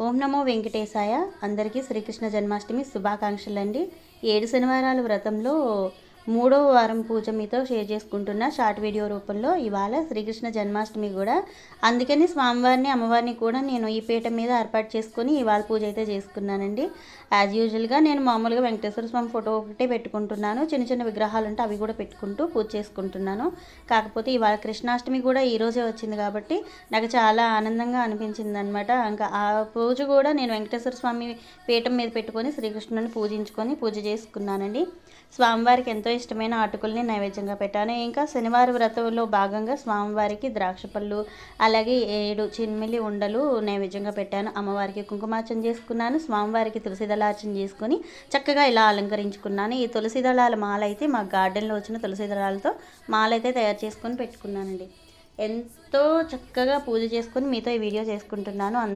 ఓం నమో వెంకటేశాయ. అందరికీ శ్రీకృష్ణ జన్మాష్టమి శుభాకాంక్షలు అండి ఏడు శనివారాల వ్రతంలో మూడో వారం పూజ మీతో షేర్ చేసుకుంటున్న షార్ట్ వీడియో రూపంలో ఇవాళ శ్రీకృష్ణ జన్మాష్టమి కూడా. అందుకని స్వామివారిని అమ్మవారిని కూడా నేను ఈ పీఠ మీద ఏర్పాటు చేసుకొని ఇవాళ పూజ అయితే చేసుకున్నానండి. యాజ్ యూజువల్గా నేను మామూలుగా వెంకటేశ్వర స్వామి ఫోటో ఒకటే పెట్టుకుంటున్నాను. చిన్న చిన్న విగ్రహాలు ఉంటే అవి కూడా పెట్టుకుంటూ పూజ చేసుకుంటున్నాను. కాకపోతే ఇవాళ కృష్ణాష్టమి కూడా ఈరోజే వచ్చింది కాబట్టి నాకు చాలా ఆనందంగా అనిపించింది అనమాట ఇంకా ఆ పూజ కూడా నేను వెంకటేశ్వర స్వామి పీఠం మీద పెట్టుకొని శ్రీకృష్ణుని పూజించుకొని పూజ చేసుకున్నానండి. స్వామివారికి ఎంతో ఇష్టమైన అటుకుల్ని నైవేద్యంగా పెట్టాను. ఇంకా శనివారం వ్రతంలో భాగంగా స్వామివారికి ద్రాక్ష పళ్ళు అలాగే ఏడు చిన్మిలి ఉండలు నైవేద్యంగా పెట్టాను. అమ్మవారికి కుంకుమార్చన చేసుకున్నాను. స్వామివారికి తులసి దళార్చన చేసుకొని చక్కగా ఇలా అలంకరించుకున్నాను. ఈ తులసి దళాల మాల అయితే మా గార్డెన్లో వచ్చిన తులసి దళాలతో మాల అయితే తయారు చేసుకొని పెట్టుకున్నానండి. ఎంతో చక్కగా పూజ చేసుకొని మీతో ఈ వీడియో చేసుకుంటున్నాను.